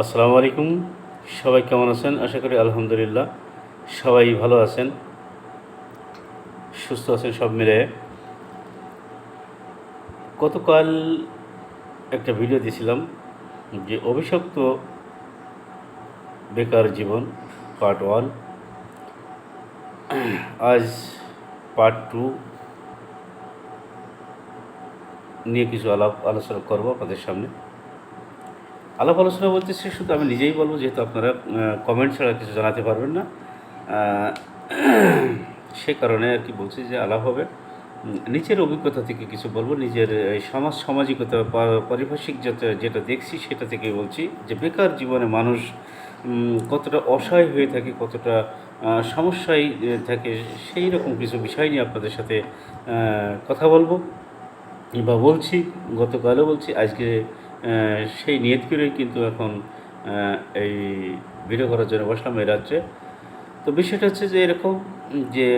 আসসালামু আলাইকুম। সবাই কেমন আছেন? আশা করি আলহামদুলিল্লাহ সবাই ভালো আছেন, সুস্থ আছেন সব মিলে। গতকাল একটা ভিডিও দিয়েছিলাম যে অভিশপ্ত বেকার জীবন পার্ট ওয়ান আজ পার্ট টু নিয়ে কিছু আলাপ আলোচনা করব আপনাদের সামনে। আলাপ আলোচনা বলতে সে শুধু আমি নিজেই বলব, যেহেতু আপনারা কমেন্ট ছাড়া কিছু জানাতে পারবেন না। সে কারণে আর কি বলছি যে আলাপ হবে। নিজের অভিজ্ঞতা থেকে কিছু বলব। নিজের সমাজ, সামাজিকতা পারিভাষিক যেটা যেটা দেখছি সেটা থেকে বলছি যে বেকার জীবনে মানুষ কতটা অসহায় হয়ে থাকে, কতটা সমস্যায় থাকে, সেই রকম কিছু বিষয় নিয়ে আপনাদের সাথে কথা বলব। বা বলছি, গতকালও বলছি, আজকে সেই নিয়ত করেই কিন্তু এখন এই ভিডিও করার জন্য বসলাম এই রাত্রে তো বিষয়টা হচ্ছে যে এরকম যে,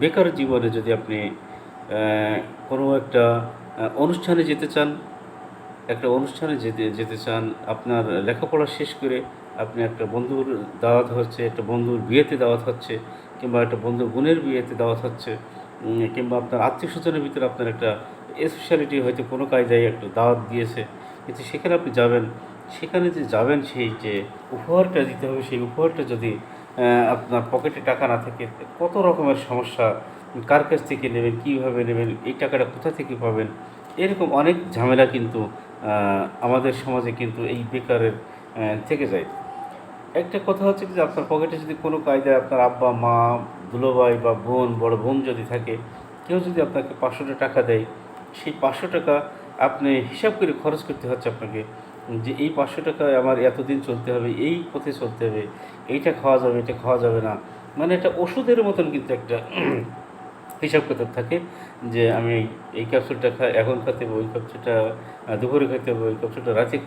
বেকার জীবনে যদি আপনি কোনো একটা অনুষ্ঠানে যেতে চান, একটা অনুষ্ঠানে যেতে যেতে চান, আপনার লেখাপড়া শেষ করে আপনি একটা বন্ধুর দাওয়াত হচ্ছে, একটা বন্ধুর বিয়েতে দাওয়াত হচ্ছে, কিংবা একটা বন্ধুর বোনের বিয়েতে দাওয়াত হচ্ছে কিংবা আপনার আত্মীয় স্বজনের ভিতরে আপনার একটা স্পেশালিটি হয়তো কোনো কায়দায় একটু দাওয়াত দিয়েছে, কিন্তু সেখানে আপনি যাবেন, সেখানে যে যাবেন সেই যে উপহারটা দিতে হবে, সেই উপহারটা যদি আপনার পকেটে টাকা না থাকে কত রকমের সমস্যা, কার কাছ থেকে নেবেন, কীভাবে নেবেন, এই টাকাটা কোথা থেকে পাবেন, এরকম অনেক ঝামেলা কিন্তু আমাদের সমাজে কিন্তু এই বেকারের থেকে যায়। একটা কথা হচ্ছে যে আপনার পকেটে যদি কোনো কায়দায় আপনার আব্বা, মা, দুলোভাই বা বোন, বড় বোন যদি থাকে, কেউ যদি আপনাকে পাঁচশোটা টাকা দেয় সেই পাঁচশো টাকা আপনি হিসাব করে খরচ করতে হচ্ছে আপনাকে যে এই পাঁচশো টাকায় আমার এতদিন চলতে হবে, এই পথে চলতে হবে, এইটা খাওয়া যাবে, এটা খাওয়া যাবে না। মানে এটা ওষুধের মতন কিন্তু একটা হিসাব কিতাব থাকে যে আমি এই- ক্যাপসুলটা খা, এখন খেতে হবে, ওই ক্যাপসুলটা দুপুরে খেতে হবে, ওই ক্যাপসুলটা রাতে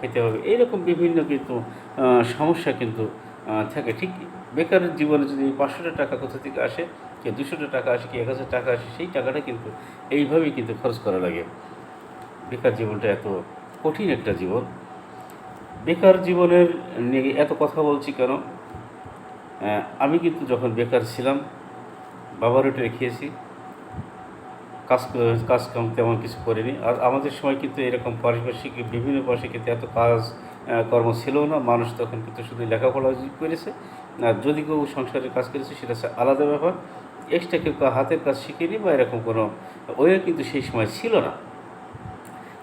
খেতে হবে, এইরকম বিভিন্ন কিন্তু সমস্যা কিন্তু থাকে। ঠিক বেকার জীবনে যদি পাঁচশোটা টাকা কোথা থেকে আসে কি দুশোটা টাকা আসে কি এক হাজার টাকা আসে, সেই টাকাটা কিন্তু এইভাবেই কিন্তু খরচ করা লাগে। বেকার জীবনটা এত কঠিন একটা জীবন। বেকার জীবনের নিয়ে এত কথা বলছি কেন? আমি কিন্তু যখন বেকার ছিলাম, বাবার রুটি রেখেছি কাজ কাজ কাম তেমন কিছু করিনি। আর আমাদের সময় কিন্তু এরকম পারিপার্শ্বিক বিভিন্ন পাশে কিন্তু এত কাজ কর্ম ছিল না, মানুষ তখন কিন্তু শুধু লেখাপড়া করেছে। আর যদি কেউ সংসারের কাজ করেছে, সেটা হচ্ছে আলাদা ব্যাপার। এক্সট্রা কেউ হাতের কাজ শিখেনি বা এরকম কোনো ওয়ে কিন্তু সেই সময় ছিল না।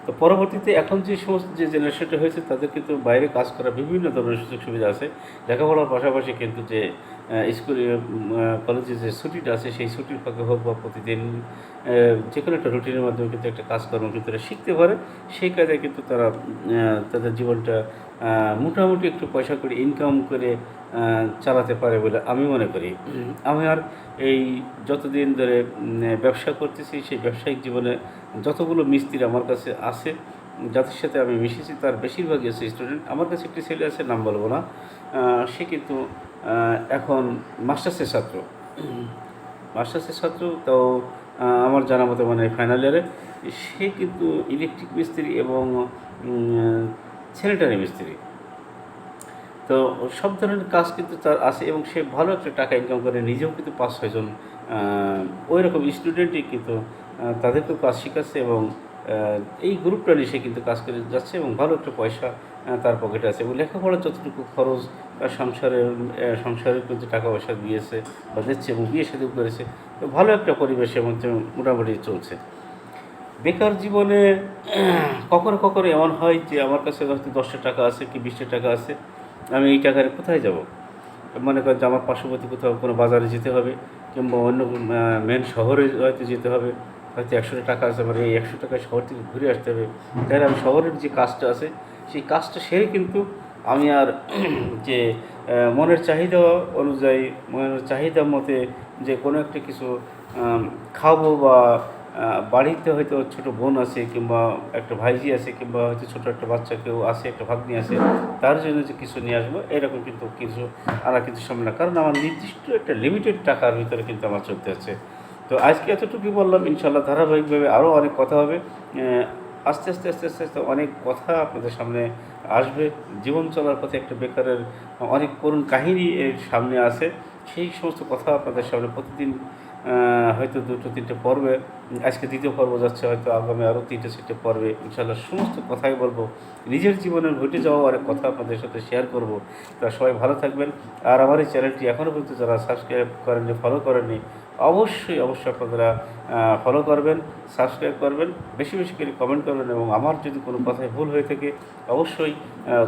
তো পরবর্তীতে এখন যে সমস্ত যে জেনারেশনটা হয়েছে, তাদের কিন্তু বাইরে কাজ করার বিভিন্ন ধরনের সুযোগ সুবিধা আছে। লেখাপড়ার পাশাপাশি কিন্তু যে স্কুল কলেজে যে ছুটিটা আছে সেই ছুটির ফাঁকে হোক বা প্রতিদিন যে কোনো একটা রুটিনের মাধ্যমে কিন্তু একটা কাজকর্ম কিন্তু তারা শিখতে পারে। সেই কাজে কিন্তু তারা তাদের জীবনটা মোটামুটি একটু পয়সা করে ইনকাম করে চালাতে পারে বলে আমি মনে করি। আমি আর এই যতদিন ধরে ব্যবসা করতেছি সেই ব্যবসায়িক জীবনে যতগুলো মিস্ত্রি আমার কাছে আছে যাদের সাথে আমি মিশেছি, তার বেশিরভাগই আছে স্টুডেন্ট আমার কাছে একটি ছেলে আছে, নাম বলব না। সে কিন্তু এখন মাস্টার্সের ছাত্র। মাস্টার্সের ছাত্র, তাও আমার জানা মতো মানে ফাইনাল ইয়ারে সে কিন্তু ইলেকট্রিক মিস্ত্রি এবং স্যানিটারি মিস্ত্রি। তো সব ধরনের কাজ কিন্তু তার আছে এবং সে ভালো একটা টাকা ইনকাম করে, নিজেও কিন্তু পাঁচ ছয়জন ওই রকম স্টুডেন্টই কিন্তু তাদেরকেও কাজ শেখাচ্ছে এবং এই গ্রুপটা নিয়ে সে কিন্তু কাজ করে যাচ্ছে এবং ভালো একটা পয়সা তার পকেটে আছে। এবং লেখাপড়ার যতটুকু খরচ বা সংসারের সংসারের কিন্তু টাকা পয়সা দিয়েছে বা দিচ্ছে এবং বিয়ে সাথেও করেছে ভালো একটা পরিবেশের মধ্যে মোটামুটি চলছে। বেকার জীবনে কখনো কখনো এমন হয় যে আমার কাছে হয়তো দশটা টাকা আছে কি বিশটা টাকা আছে, আমি এই টাকায় কোথায় যাব? মনে করেন যে আমার পার্শ্ববর্তী কোথাও কোনো বাজারে যেতে হবে কিংবা অন্য মেন শহরে হয়তো যেতে হবে। হয়তো একশোটা টাকা আছে, আমার এই একশো টাকায় শহর থেকে ঘুরে আসতে হবে। তাহলে আমি শহরের যে কাজটা আছে, সেই কাজটা সেরে কিন্তু আমি আর যে মনের চাহিদা অনুযায়ী, মনের চাহিদা মতে যে কোনো একটা কিছু খাব বা বাড়িতে হয়তো ছোট বোন আছে কিংবা একটা ভাইজি আছে কিংবা হয়তো ছোট একটা বাচ্চা কেউ আছে, একটা ভাগ্নি আছে, তার জন্য যে কিছু নিয়ে আসব, এরকম কিন্তু কিছু আনা কিন্তু সম্ভব না। কারণ আমার নির্দিষ্ট একটা লিমিটেড টাকার ভিতরে কিন্তু আমার চলতে হচ্ছে তো আজকে এতটুকুই বললাম ইনশাল্লাহ ধারাবাহিকভাবে আরও অনেক কথা হবে। আস্তে আস্তে আস্তে আস্তে আস্তে অনেক কথা আপনাদের সামনে আসবে। জীবন চলার পথে একটা বেকারের অনেক করুণ কাহিনী এর সামনে আছে। সেই সমস্ত কথা আপনাদের সামনে প্রতিদিন হয়তো দুটো, তিনটে পর্বে, আজকে দ্বিতীয় পর্ব যাচ্ছে, হয়তো আগামী আরও তিনটে, চারটে পর্বে ইনশাল্লাহ সমস্ত কথাই বলব। নিজের জীবনের ঘটে যাওয়া অনেক কথা আপনাদের সাথে শেয়ার করব। তা সবাই ভালো থাকবেন। আর আমার এই চ্যানেলটি এখনও পর্যন্ত যারা সাবস্ক্রাইব করেননি ফলো করেননি, অবশ্যই অবশ্যই আপনারা ফলো করবেন সাবস্ক্রাইব করবেন, বেশি বেশি করে কমেন্ট করবেন এবং আমার যদি কোনো কথায় ভুল হয়ে থাকে, অবশ্যই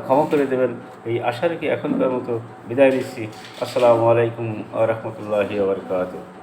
ক্ষমা করে দেবেন। এই আশা রেখে এখনকার মতো বিদায় নিচ্ছি। আসসালামু আলাইকুম। علیکم ورحمۃ اللہ وبرکاتہ۔